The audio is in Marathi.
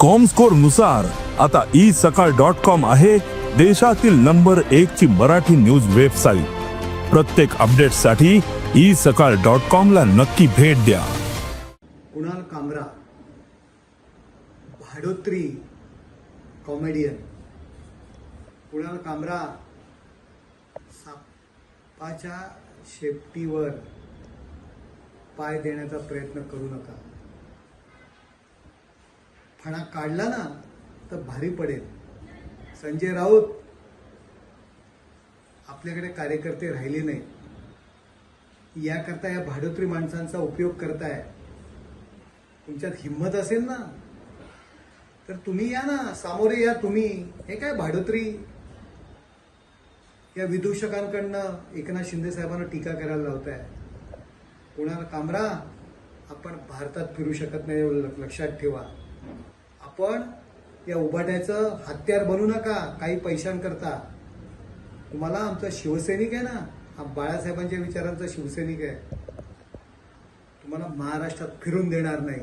कॉमस्कोरनुसार आता ई सकाळ डॉट कॉम आहे देशातील नंबर एक ची मराठी न्यूज वेबसाईट प्रत्येक अपडेटसाठी ई सकाळ डॉट कॉम ला नक्की भेट द्या. कुणाल कामरा भाडोत्री कॉमेडियन कुणाल कामरा सापाच्या शेपटीवर पाय देण्याचा प्रयत्न करू नका. फणा काढला ना तर भारी पडेल. संजय राऊत आपल्याकडे कार्यकर्ते राहिले नाही याकरता या भाडोत्री माणसांचा उपयोग करताय. तुमच्यात हिंमत असेल ना? तर तुम्ही या ना सामोरे या तुम्ही. हे काय भाडोत्री? या विदूषकांकडनं एकनाथ शिंदे साहेबांना टीका करायला लावताय. कुणाला कामरा? आपण भारतात फिरू शकत नाही एवढं लक्षात ठेवा. पण या उभाट्याचं हत्यार बनू नका काही पैशांकरता. तुम्हाला आमचा शिवसैनिक आहे ना हा बाळासाहेबांच्या विचारांचा शिवसैनिक आहे. तुम्हाला महाराष्ट्रात फिरून देणार नाही.